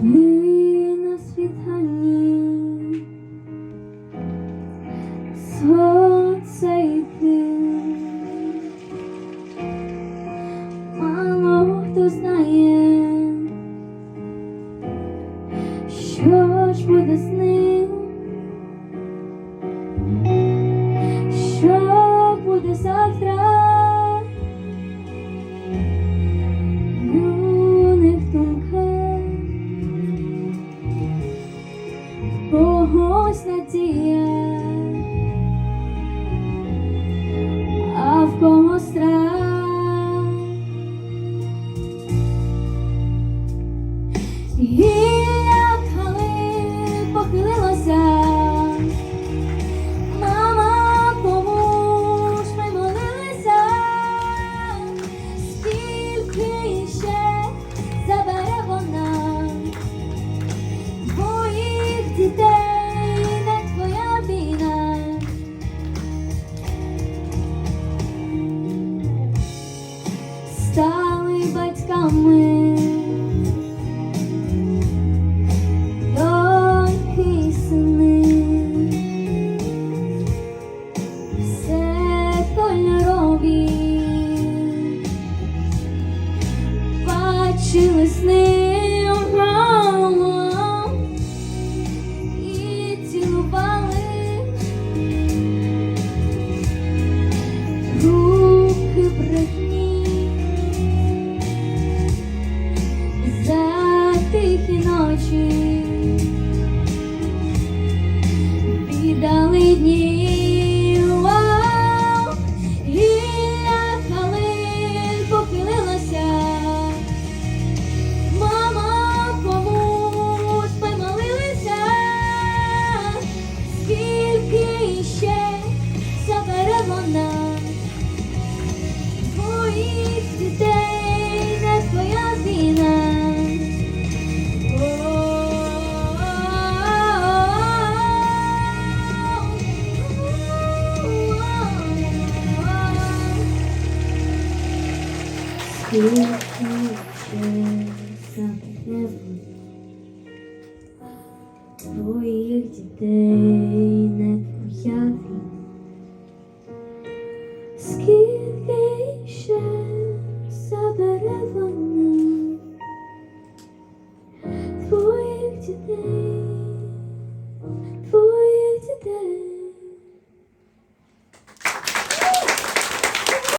Ти на світанні, сонце йти, мало хто знає, що ж буде з ним, когось надія, а в кому страх. Стали батьками. Доньки й сини, все кольорові, бачили сни 去。Твоїх дітей, не твоя війна. Скільки ще забере вона твоїх дітей,